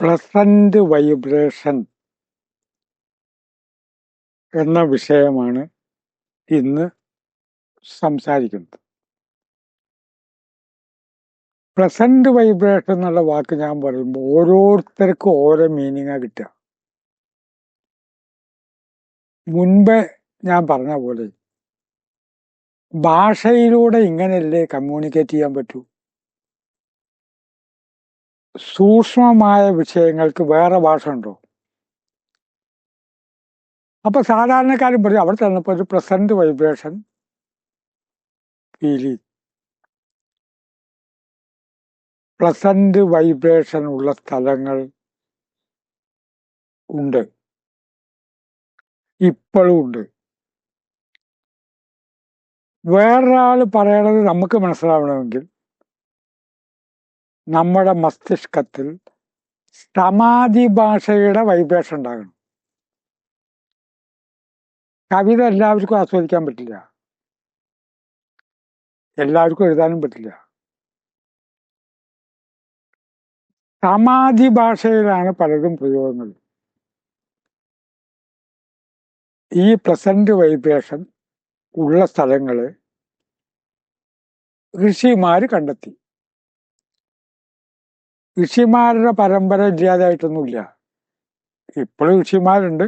Present vibration എന്ന വിഷയമാണ് ഇന്ന് സംസാരിക്കുന്നത്. പ്രസന്റ് വൈബ്രേഷൻ എന്നുള്ള വാക്ക് ഞാൻ പറയുമ്പോൾ ഓരോരുത്തർക്കും ഓരോ മീനിങ്ങാണ് കിട്ടുക. മുൻപ് ഞാൻ പറഞ്ഞ പോലെ ഭാഷയിലൂടെ ഇങ്ങനെയല്ലേ കമ്മ്യൂണിക്കേറ്റ് ചെയ്യാൻ പറ്റൂ? സൂക്ഷ്മമായ വിഷയങ്ങൾക്ക് വേറെ ഭാഷ ഉണ്ടോ അപ്പൊ സാധാരണക്കാരും പറയും അവിടെ തന്നപ്പോ ഒരു present vibration feel pleasant vibration ഉള്ള സ്ഥലങ്ങൾ ഉണ്ട്. ഇപ്പോഴും ഉണ്ട്. വേറൊരാൾ പറയണത് നമുക്ക് മനസ്സിലാവണമെങ്കിൽ നമ്മുടെ മസ്തിഷ്കത്തിൽ സമാധി ഭാഷയുടെ വൈബ്രേഷൻ ഉണ്ടാകണം. കവിത എല്ലാവർക്കും ആസ്വദിക്കാൻ പറ്റില്ല. എല്ലാവർക്കും എഴുതാനും പറ്റില്ല. സമാധി ഭാഷയിലാണ് പലതും പ്രയോഗങ്ങൾ. ഈ പ്രസന്റ് വൈബ്രേഷൻ ഉള്ള സ്ഥലങ്ങൾ ഋഷിമാര് കണ്ടെത്തി. ഋഷിമാരുടെ പരമ്പര ഇല്ലാതായിട്ടൊന്നുമില്ല. ഇപ്പോഴും ഋഷിമാരുണ്ട്.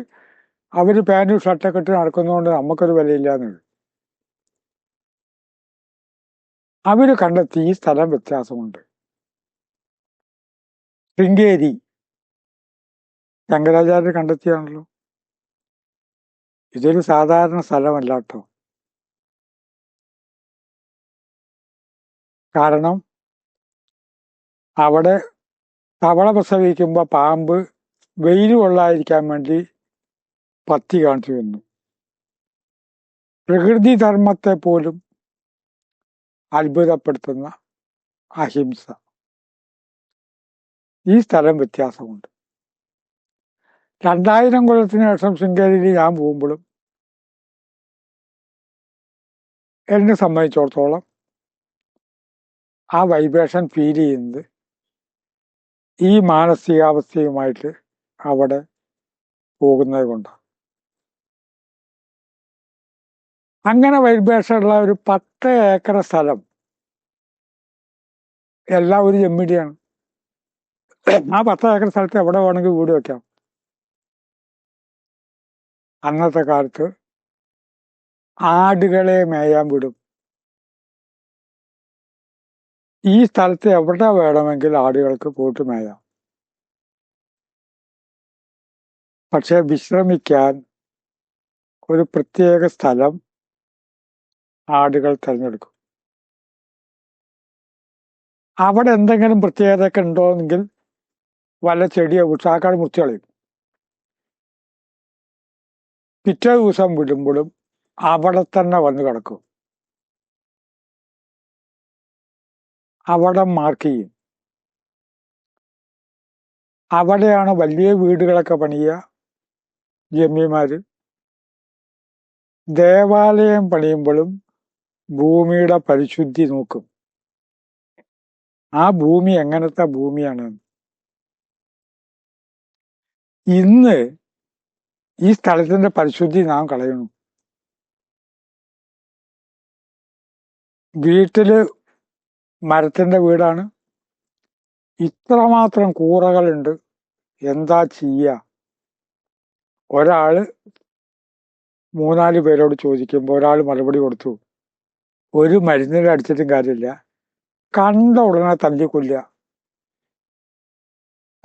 അവർ പാന്റും ഷർട്ടൊക്കെ ഇട്ട് നടക്കുന്നതുകൊണ്ട് നമുക്കൊരു വിലയില്ലാന്നുള്ളു അവർ കണ്ടെത്തി ഈ സ്ഥലം വ്യത്യാസമുണ്ട്. ശൃംഗേരി. ശങ്കരാചാര്യർ കണ്ടെത്തിയാണല്ലോ. ഇതൊരു സാധാരണ സ്ഥലമല്ല കേട്ടോ കാരണം അവിടെ തവള പ്രസവിക്കുമ്പോൾ പാമ്പ് വെയിൽ കൊള്ളാതിരിക്കാൻ വേണ്ടി പത്തി കാണിച്ചു വന്നു പ്രകൃതി ധർമ്മത്തെ പോലും അത്ഭുതപ്പെടുത്തുന്ന അഹിംസ. ഈ സ്ഥലം വ്യത്യാസമുണ്ട്. രണ്ടായിരം കൊല്ലത്തിന് ശേഷം ശൃംഗേരിയിൽ ഞാൻ പോകുമ്പോഴും എന്നെ സംബന്ധിച്ചിടത്തോളം ആ വൈബ്രേഷൻ ഫീൽ ചെയ്യുന്നത് ഈ മാനസികാവസ്ഥയുമായിട്ട് അവിടെ പോകുന്നത് കൊണ്ടാണ്. അങ്ങനെ വൈബ്രേഷൻ ഒരു പത്ത് ഏക്കർ സ്ഥലം എല്ലാം ഒരു ജമ്മിടിയാണ്. ആ പത്ത് ഏക്കർ സ്ഥലത്ത് എവിടെ വേണമെങ്കിൽ വീട് വെക്കാം. അന്നത്തെ കാലത്ത് ആടുകളെ മേയാൻ വിടും. ഈ സ്ഥലത്ത് എവിടെ വേണമെങ്കിൽ ആടുകൾക്ക് പോയിട്ട് മേയാം. പക്ഷെ വിശ്രമിക്കാൻ ഒരു പ്രത്യേക സ്ഥലം ആടുകൾ തിരഞ്ഞെടുക്കും. അവിടെ എന്തെങ്കിലും പ്രത്യേകതയൊക്കെ ഉണ്ടോയെങ്കിൽ വല്ല ചെടിയോ ഉഷാക്കാട് മുറിച്ച് കളയും. പിറ്റേ ദിവസം വിടുമ്പോഴും അവിടെ തന്നെ വന്ന് കിടക്കും. അവിടെ മാർക്ക് ചെയ്യും. അവിടെയാണ് വലിയ വീടുകളൊക്കെ പണിയുക ജമ്മിമാര്. ദേവാലയം പണിയുമ്പോഴും ഭൂമിയുടെ പരിശുദ്ധി നോക്കും. ആ ഭൂമി എങ്ങനത്തെ ഭൂമിയാണ്? ഇന്ന് ഈ സ്ഥലത്തിന്റെ പരിശുദ്ധി നാം കളയണം. വീട്ടിൽ മരത്തിന്റെ വീടാണ്. ഇത്രമാത്രം കൂറകളുണ്ട്. എന്താ ചെയ്യ? ഒരാൾ മൂന്നാൽ പേരോട് ചോദിക്കുമ്പോൾ ഒരാൾ മറുപടി കൊടുത്തു. ഒരു മരുന്നിൽ അടിച്ചിട്ടും കാര്യമില്ല. കണ്ട ഉടനെ തല്ലിക്കൊല്ല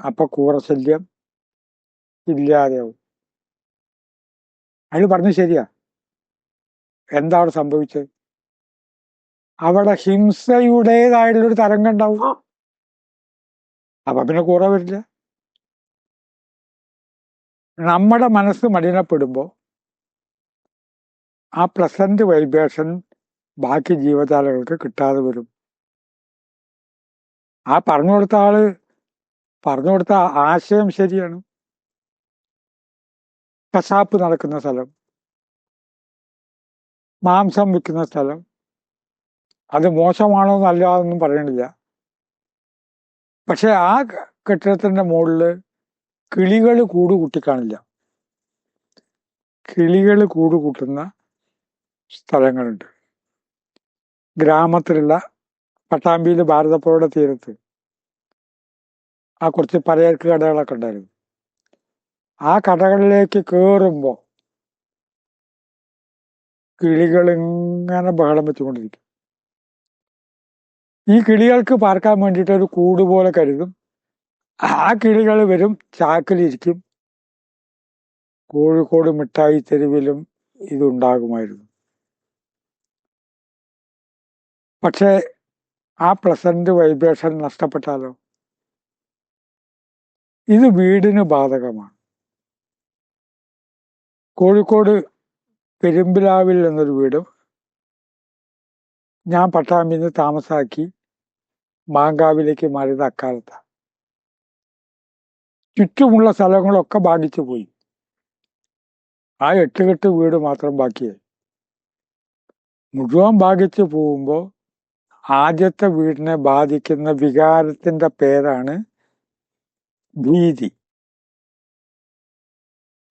അപ്പൊ കൂറശല്യം ഇല്ലാതെയാവും. അയാൾ പറഞ്ഞു ശരിയാ. എന്താണ് സംഭവിച്ചത്? അവിടെ ഹിംസയുടേതായിട്ടുള്ളൊരു തരംഗം ഉണ്ടാവും അപ്പൊ പിന്നെ കൂറ വരില്ല. നമ്മുടെ മനസ്സ് മടിനപ്പെടുമ്പോ ആ പ്രസന്റ് വൈബ്രേഷൻ ബാക്കി ജീവജാലങ്ങൾക്ക് കിട്ടാതെ വരും. ആ പറഞ്ഞു കൊടുത്ത ആൾ പറഞ്ഞു കൊടുത്ത ആശയം ശരിയാണ്. കശാപ്പ് നടക്കുന്ന സ്ഥലം മാംസം വിൽക്കുന്ന സ്ഥലം അത് മോശമാണോ നല്ലതാണെന്നും പറയണില്ല. പക്ഷെ ആ കെട്ടിടത്തിന്റെ മുകളിൽ കിളികൾ കൂട് കൂട്ടിക്കാണില്ല. കിളികൾ കൂട് കൂട്ടുന്ന സ്ഥലങ്ങളുണ്ട്. ഗ്രാമത്തിലുള്ള പട്ടാമ്പിയിൽ ഭാരതപ്പുഴയുടെ തീരത്ത്. ആ കുറച്ച് പലചരക്ക് കടകളൊക്കെ ഉണ്ടായിരുന്നു. ആ കടകളിലേക്ക് കയറുമ്പോൾ കിളികൾ ഇങ്ങനെ ബഹളം വെച്ചുകൊണ്ടിരിക്കും. ഈ കിളികൾക്ക് പാർക്കാൻ വേണ്ടിയിട്ട് ഒരു കൂട് പോലെ കരുതും. ആ കിളികൾ വരും ചാക്കിലിരിക്കും. കോഴിക്കോട് മിഠായി തെരുവിലും ഇതുണ്ടാകുമായിരുന്നു. പക്ഷേ ആ പ്ലസന്റ് വൈബ്രേഷൻ നഷ്ടപ്പെട്ടാലോ? ഇത് വീടിന് ബാധകമാണ്. കോഴിക്കോട് പെരുമ്പിലാവിൽ എന്നൊരു വീടും ഞാൻ പട്ടാമ്പിന്ന് താമസാക്കി. മാങ്കാവിലേക്ക് മാറിയത് അക്കാലത്താണ് ചുറ്റുമുള്ള സ്ഥലങ്ങളൊക്കെ ബാധിച്ചു പോയി. ആ എട്ടുകെട്ട് വീട് മാത്രം ബാക്കിയായി. മുഴുവൻ ബാധിച്ചു പോകുമ്പോൾ ആദ്യത്തെ വീടിനെ ബാധിക്കുന്ന വികാരത്തിന്റെ പേരാണ് ഭീതി.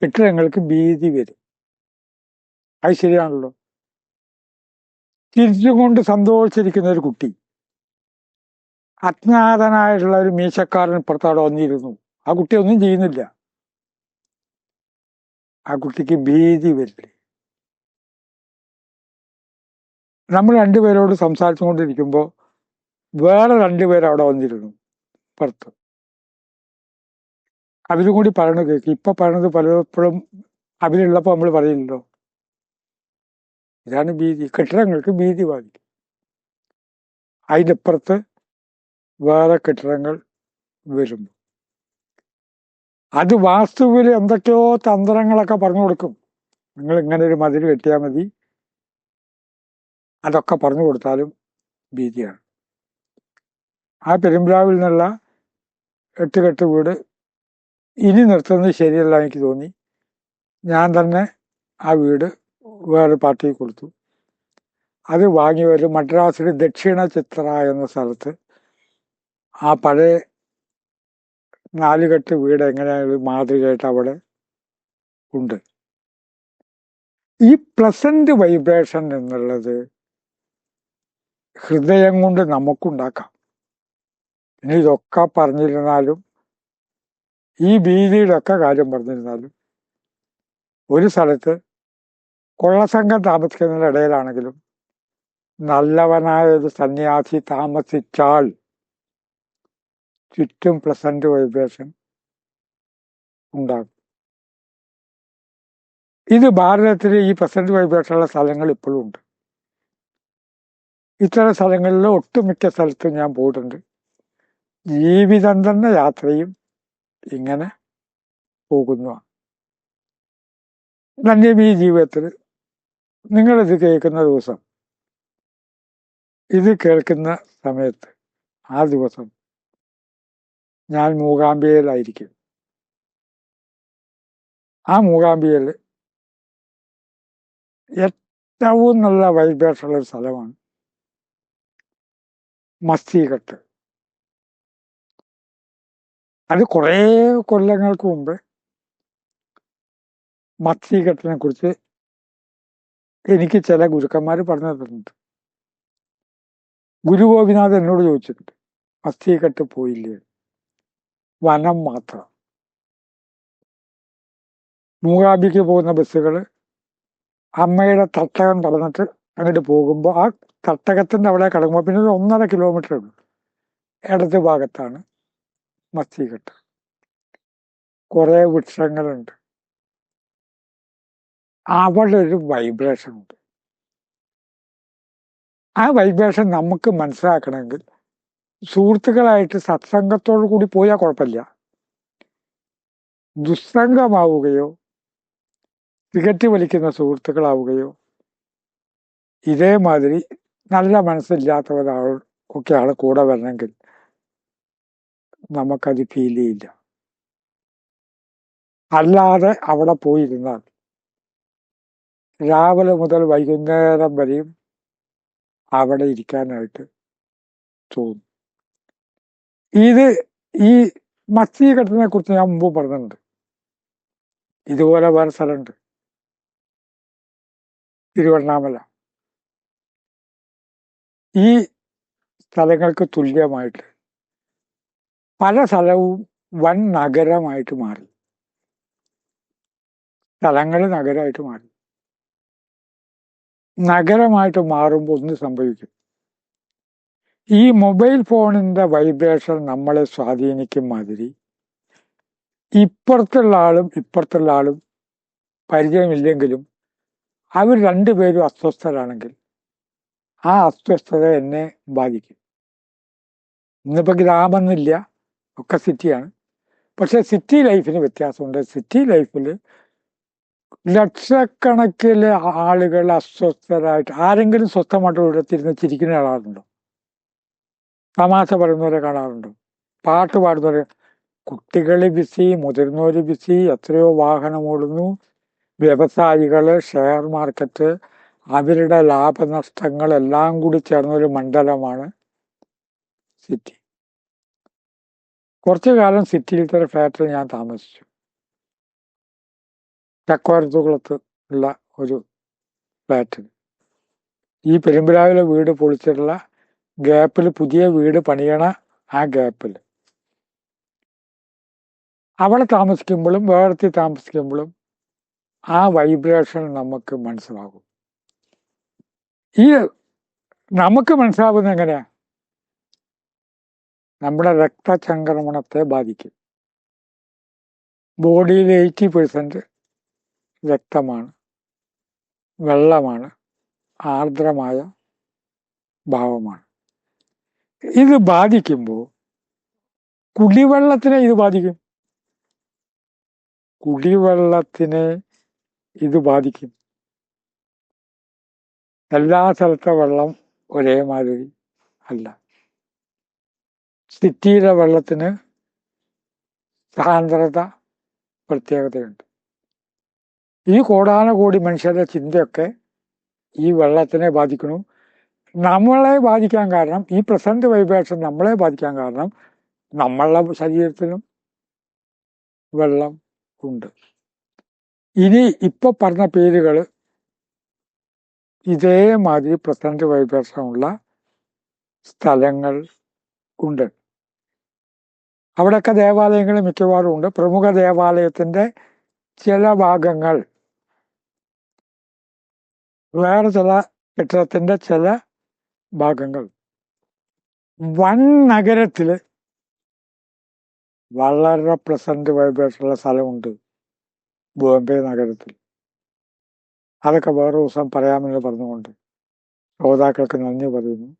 കെട്ടിടങ്ങൾക്ക് ഭീതി വരും. അത് ശരിയാണല്ലോ? തിരിച്ചുകൊണ്ട് സന്തോഷിച്ചിരിക്കുന്ന ഒരു കുട്ടി. അജ്ഞാതനായിട്ടുള്ള ഒരു മീശക്കാരൻ പുറത്തവിടെ വന്നിരുന്നു. ആ കുട്ടി ഒന്നും ചെയ്യുന്നില്ല. ആ കുട്ടിക്ക് ഭീതി വരില്ലേ? നമ്മൾ രണ്ടുപേരോട് സംസാരിച്ചുകൊണ്ടിരിക്കുമ്പോൾ വേറെ രണ്ടുപേരവിടെ വന്നിരുന്നു പുറത്ത്. അവരും കൂടി പറയണ കേൾക്കും ഇപ്പൊ പറയണത് പലപ്പോഴും അവരുള്ളപ്പോ നമ്മൾ പറയില്ലല്ലോ. ഇതാണ് ഭീതി. കെട്ടിടങ്ങൾക്ക് ഭീതി ബാധിക്കും അതിന്റെ അപ്പുറത്ത് വേറെ കെട്ടിടങ്ങൾ വരുന്നു അത് വാസ്തുവിൽ എന്തൊക്കെയോ തന്ത്രങ്ങളൊക്കെ പറഞ്ഞു കൊടുക്കും. നിങ്ങൾ ഇങ്ങനെ ഒരു മതിൽ കെട്ടിയാൽ മതി. അതൊക്കെ പറഞ്ഞു കൊടുത്താലും ഭീതിയാണ്. ആ പെരുമ്പ്രാവിൽ നിന്നുള്ള എട്ടുകെട്ട് വീട് ഇനി നിർത്തുന്നത് ശരിയല്ല എനിക്ക് തോന്നി. ഞാൻ തന്നെ ആ വീട് വേറെ പാർട്ടിക്ക് കൊടുത്തു. അത് വാങ്ങിയവർ മദ്രാസിൽ ദക്ഷിണ ചിത്ര എന്ന സ്ഥലത്ത് ആ പഴയ നാലുകെട്ട് വീട് എങ്ങനെയാണ് മാതൃകയായിട്ട് അവിടെ ഉണ്ട്. ഈ പ്ലസന്റ് വൈബ്രേഷൻ എന്നുള്ളത് ഹൃദയം കൊണ്ട് നമുക്കുണ്ടാക്കാം. ഇനി ഇതൊക്കെ പറഞ്ഞിരുന്നാലും ഈ ഭീതിയുടെയൊക്കെ കാര്യം പറഞ്ഞിരുന്നാലും ഒരു സ്ഥലത്ത് കൊള്ളസംഘം താമസിക്കുന്നതിന്റെ ഇടയിലാണെങ്കിലും നല്ലവനായ ഒരു സന്യാസി താമസിച്ചാൽ ചുറ്റും പ്ലസന്റ് വൈബ്രേഷൻ ഉണ്ടാകും. ഇത് ഭാരതത്തിൽ ഈ പ്ലസന്റ് വൈബ്രേഷൻ ഉള്ള സ്ഥലങ്ങൾ ഇപ്പോഴും ഉണ്ട്. ഇത്തരം സ്ഥലങ്ങളിൽ ഒട്ടുമിക്ക സ്ഥലത്തും ഞാൻ പോയിട്ടുണ്ട്. ജീവിതം തന്നെ യാത്രയും ഇങ്ങനെ പോകുന്നതാണ് തന്നെയും ഈ ജീവിതത്തിൽ. നിങ്ങളിത് കേൾക്കുന്ന ദിവസം ഇത് കേൾക്കുന്ന സമയത്ത് ആ ദിവസം ഞാൻ മൂകാംബികയിലായിരിക്കും. ആ മൂകാംബികയിൽ ഏറ്റവും നല്ല വൈബ്രേഷൻ ഉള്ള ഒരു സ്ഥലമാണ് മസ്തികെട്ട് അത് കുറേ കൊല്ലങ്ങൾക്ക് മുമ്പ് മസ്തികെട്ടിനെ കുറിച്ച് എനിക്ക് ചില ഗുരുക്കന്മാർ പറഞ്ഞു തന്നിട്ടുണ്ട്. ഗുരു ഗോപിനാഥ് എന്നോട് ചോദിച്ചിട്ടുണ്ട് മസ്തികെട്ട് പോയില്ലേ വനം മാത്രം. മൂകാബിക്ക് പോകുന്ന ബസ്സുകൾ അമ്മയുടെ തട്ടകം കടന്നിട്ട് അങ്ങോട്ട് പോകുമ്പോൾ ആ തട്ടകത്തിന്റെ അവിടെ കടക്കുമ്പോൾ പിന്നെ ഒരു ഒന്നര കിലോമീറ്റർ ഉണ്ട് ഇടത് ഭാഗത്താണ് മസ്തികെട്ട്. കുറേ വൃക്ഷങ്ങളുണ്ട്. അവിടെ ഒരു വൈബ്രേഷൻ ഉണ്ട്. ആ വൈബ്രേഷൻ നമുക്ക് മനസ്സിലാക്കണമെങ്കിൽ സുഹൃത്തുക്കളായിട്ട് സത്സംഗത്തോടു കൂടി പോയാൽ കുഴപ്പമില്ല. ദുസ്സംഗമാവുകയോ തികറ്റി വലിക്കുന്ന സുഹൃത്തുക്കളാവുകയോ ഇതേമാതിരി നല്ല മനസ്സില്ലാത്തവരാൾ ഒക്കെയാണ് കൂടെ വരണമെങ്കിൽ നമുക്കത് ഫീൽ ചെയ്യില്ല. അല്ലാതെ അവിടെ പോയിരുന്നാൽ രാവിലെ മുതൽ വൈകുന്നേരം വരെയും അവിടെ ഇരിക്കാനായിട്ട് തോന്നും. ഇത് ഈ മസ്തികെട്ടിനെ കുറിച്ച് ഞാൻ മുമ്പ് പറഞ്ഞിട്ടുണ്ട്. ഇതുപോലെ വേറെ സ്ഥലമുണ്ട്. തിരുവണ്ണാമല. ഈ സ്ഥലങ്ങൾക്ക് തുല്യമായിട്ട് പല സ്ഥലവും വൻ നഗരമായിട്ട് മാറി. സ്ഥലങ്ങൾ നഗരമായിട്ട് മാറി. നഗരമായിട്ട് മാറുമ്പോൾ ഒന്ന് സംഭവിക്കും? ഈ മൊബൈൽ ഫോണിന്റെ വൈബ്രേഷൻ നമ്മളെ സ്വാധീനിക്കും മാതിരി. ഇപ്പുറത്തുള്ള ആളും ഇപ്പുറത്തുള്ള ആളും പരിചയമില്ലെങ്കിലും അവർ രണ്ടുപേരും അസ്വസ്ഥരാണെങ്കിൽ ആ അസ്വസ്ഥത എന്നെ ബാധിക്കും. ഇന്നിപ്പോൾ ഗ്രാമമൊന്നുമില്ല ഒക്കെ സിറ്റിയാണ്. പക്ഷെ സിറ്റി ലൈഫിന് വ്യത്യാസമുണ്ട്. സിറ്റി ലൈഫിൽ ലക്ഷക്കണക്കിലെ ആളുകൾ അസ്വസ്ഥരായിട്ട് ആരെങ്കിലും സ്വസ്ഥമായിട്ട് ഇവിടത്തിരുന്ന് ചിരിക്കുന്ന ആളാറുണ്ടോ തമാശ പറയുന്നവരെ കാണാറുണ്ട്. പാട്ട് പാടുന്നവരെ കുട്ടികൾ ബിസി മുതിർന്നവർ ബിസി എത്രയോ വാഹനം ഓടുന്നു. വ്യവസായികൾ ഷെയർ മാർക്കറ്റ് അവരുടെ ലാഭനഷ്ടങ്ങൾ എല്ലാം കൂടി ചേർന്നൊരു മണ്ഡലമാണ് സിറ്റി കുറച്ചു കാലം സിറ്റിയിലത്തെ തന്നെ ഫ്ലാറ്റിൽ ഞാൻ താമസിച്ചു. ചക്കോരത്തുകുളത്ത് ഉള്ള ഒരു ഫ്ലാറ്റിൽ ഈ പെരുമ്പിലാവിലെ വീട് പൊളിച്ചിട്ടുള്ള ഗ്യാപ്പിൽ പുതിയ വീട് പണിയണ ആ ഗ്യാപ്പിൽ അവിടെ താമസിക്കുമ്പോഴും വേറെത്തി താമസിക്കുമ്പോഴും ആ വൈബ്രേഷൻ നമുക്ക് മനസ്സിലാകും. ഈ നമുക്ക് മനസ്സിലാവുന്നത് എങ്ങനെയാ? നമ്മുടെ രക്തചംക്രമണത്തെ ബാധിക്കും. ബോഡിയിൽ എയ്റ്റി പെർസെന്റ് രക്തമാണ് വെള്ളമാണ് ആർദ്രമായ ഭാവമാണ്. ഇത് ബാധിക്കുമ്പോൾ കുടിവെള്ളത്തിനെ ഇത് ബാധിക്കും. കുടിവെള്ളത്തിനെ ഇത് ബാധിക്കും. എല്ലാ സ്ഥലത്തെ വെള്ളം ഒരേമാതിരി അല്ല. സിറ്റിയിലെ വെള്ളത്തിന് സാന്ദ്രത പ്രത്യേകതയുണ്ട്. ഈ കോടാനകോടി മനുഷ്യരുടെ ചിന്തയൊക്കെ ഈ വെള്ളത്തിനെ ബാധിക്കുന്നു. നമ്മളെ ബാധിക്കാൻ കാരണം ഈ പ്രസന്റ് വൈബ്രേഷൻ നമ്മളെ ബാധിക്കാൻ കാരണം നമ്മളുടെ ശരീരത്തിലും വെള്ളം ഉണ്ട്. ഇനി ഇപ്പൊ പറഞ്ഞ പേരുകൾ ഇതേമാതിരി പ്രസന്റ് വൈബ്രേഷൻ ഉള്ള സ്ഥലങ്ങൾ ഉണ്ട്. അവിടെയൊക്കെ ദേവാലയങ്ങൾ മിക്കവാറും ഉണ്ട്. പ്രമുഖ ദേവാലയത്തിന്റെ ചില ഭാഗങ്ങൾ വേറെ ചില കെട്ടിടത്തിന്റെ ചില ഭാഗങ്ങൾ. വൻ നഗരത്തിൽ വളരെ പ്രസന്റ് വൈബ്രേഷനുള്ള സ്ഥലമുണ്ട്. ബോംബെ നഗരത്തിൽ. അതൊക്കെ വേറെ ദിവസം പറയാമെന്ന് പറഞ്ഞുകൊണ്ട് ശ്രോതാക്കൾക്ക് നന്ദി പറയുന്നു.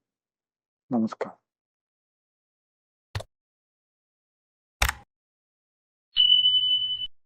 നമസ്കാരം.